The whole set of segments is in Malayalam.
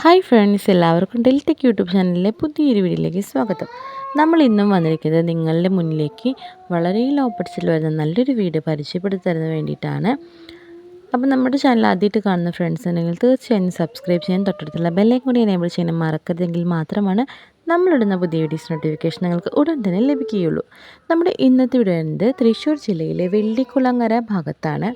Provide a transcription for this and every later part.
ഹായ് ഫ്രണ്ട്സ് എല്ലാവർക്കും ഡെൽറ്റക് യൂട്യൂബ് ചാനലിലെ പുതിയൊരു വീഡിയോയിലേക്ക് സ്വാഗതം. നമ്മൾ ഇന്നും വന്നിരിക്കുന്നത് നിങ്ങളുടെ മുന്നിലേക്ക് വളരെ ലോ ബഡ്ജറ്റിൽ വരുന്ന നല്ലൊരു വീഡിയോ പരിചയപ്പെടുത്തരുന്ന വേണ്ടിയിട്ടാണ്. അപ്പോൾ നമ്മുടെ ചാനൽ ആദ്യമായിട്ട് കാണുന്ന ഫ്രണ്ട്സ് ഉണ്ടെങ്കിൽ തീർച്ചയായും സബ്സ്ക്രൈബ് ചെയ്യാൻ തൊട്ടടുത്തുള്ള ബെല്ലൈക്കൻ കൂടി എനേബിൾ ചെയ്യാൻ മറക്കരുതെങ്കിൽ മാത്രമാണ് നമ്മളിടുന്ന പുതിയ വീഡിയോസ് നോട്ടിഫിക്കേഷൻ നിങ്ങൾക്ക് ഉടൻ തന്നെ ലഭിക്കുകയുള്ളൂ. നമ്മുടെ ഇന്നത്തെ വീഡിയോ തൃശ്ശൂർ ജില്ലയിലെ വെള്ളിക്കുളങ്ങര ഭാഗത്താണ്.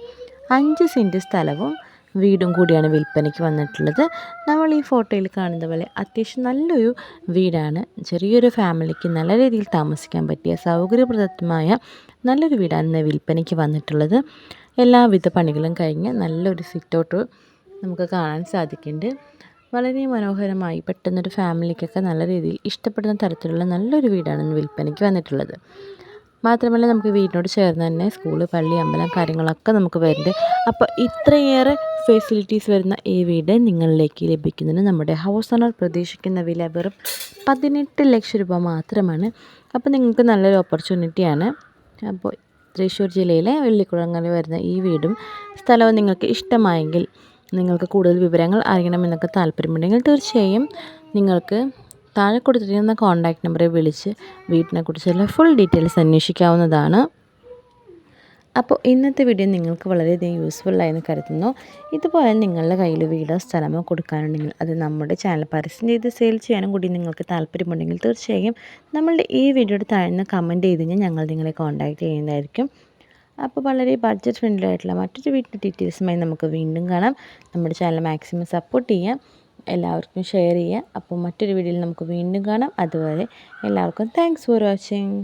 അഞ്ച് സെന്റ് സ്ഥലവും വീടും കൂടിയാണ് വിൽപ്പനയ്ക്ക് വന്നിട്ടുള്ളത്. നമ്മൾ ഈ ഫോട്ടോയിൽ കാണുന്ന പോലെ അത്യാവശ്യം നല്ലൊരു വീടാണ്. ചെറിയൊരു ഫാമിലിക്ക് നല്ല രീതിയിൽ താമസിക്കാൻ പറ്റിയ സൗകര്യപ്രദമായ നല്ലൊരു വീടാണ് ഇന്ന് വിൽപ്പനയ്ക്ക് വന്നിട്ടുള്ളത്. എല്ലാവിധ പണികളും കഴിഞ്ഞ് നല്ലൊരു സിറ്റൗട്ട് നമുക്ക് കാണാൻ സാധിക്കുന്നുണ്ട്. വളരെ മനോഹരമായി പെട്ടെന്നൊരു ഫാമിലിക്കൊക്കെ നല്ല രീതിയിൽ ഇഷ്ടപ്പെടുന്ന തരത്തിലുള്ള നല്ലൊരു വീടാണ് ഇന്ന് വിൽപ്പനയ്ക്ക് വന്നിട്ടുള്ളത്. മാത്രമല്ല നമുക്ക് വീടിനോട് ചേർന്ന് തന്നെ സ്കൂൾ പള്ളി അമ്പലം കാര്യങ്ങളൊക്കെ നമുക്ക് വരുന്നുണ്ട്. അപ്പോൾ ഇത്രയേറെ ഫെസിലിറ്റീസ് വരുന്ന ഈ വീട് നിങ്ങളിലേക്ക് ലഭിക്കുന്നതിന് നമ്മുടെ ഹൗസ് ഓണർ പ്രതീക്ഷിക്കുന്ന വില വെറും പതിനെട്ട് ലക്ഷം രൂപ മാത്രമാണ്. അപ്പോൾ നിങ്ങൾക്ക് നല്ലൊരു ഓപ്പർച്യൂണിറ്റിയാണ് അപ്പോൾ തൃശ്ശൂർ ജില്ലയിലെ വെള്ളിക്കുളങ്ങളിൽ വരുന്ന ഈ വീടും സ്ഥലവും നിങ്ങൾക്ക് ഇഷ്ടമായെങ്കിൽ നിങ്ങൾക്ക് കൂടുതൽ വിവരങ്ങൾ അറിയണമെന്നൊക്കെ താല്പര്യമുണ്ടെങ്കിൽ തീർച്ചയായും നിങ്ങൾക്ക് താഴെ കൊടുത്തിരിക്കുന്ന കോൺടാക്റ്റ് നമ്പറിൽ വിളിച്ച് വീട്ടിനെക്കുറിച്ചുള്ള ഫുൾ ഡീറ്റെയിൽസ് അന്വേഷിക്കാവുന്നതാണ്. അപ്പോൾ ഇന്നത്തെ വീഡിയോ നിങ്ങൾക്ക് വളരെയധികം യൂസ്ഫുൾ ആയെന്ന് കരുതുന്നു. ഇതുപോലെ നിങ്ങളുടെ കയ്യിൽ വീടോ സ്ഥലമോ കൊടുക്കാനുണ്ടെങ്കിൽ അത് നമ്മുടെ ചാനൽ പരസ്യം ചെയ്ത് സെയിൽ ചെയ്യാനും കൂടി നിങ്ങൾക്ക് താല്പര്യമുണ്ടെങ്കിൽ തീർച്ചയായും നമ്മളുടെ ഈ വീഡിയോയുടെ താഴ്ന്ന് കമന്റ് ചെയ്ത് കഴിഞ്ഞാൽ ഞങ്ങൾ നിങ്ങളെ കോൺടാക്റ്റ് ചെയ്യുന്നതായിരിക്കും. അപ്പോൾ വളരെ ബഡ്ജറ്റ് ഫ്രണ്ട്ലി ആയിട്ടുള്ള മറ്റൊരു വീട്ടിന്റെ ഡീറ്റെയിൽസുമായി നമുക്ക് വീണ്ടും കാണാം. നമ്മുടെ ചാനൽ മാക്സിമം സപ്പോർട്ട് ചെയ്യാം. എല്ലാവർക്കും ഷെയർ ചെയ്യുക. അപ്പോൾ മറ്റൊരു വീഡിയോയിൽ നമുക്ക് വീണ്ടും കാണാം. അതുവരെ എല്ലാവർക്കും താങ്ക്സ് ഫോർ വാച്ചിങ്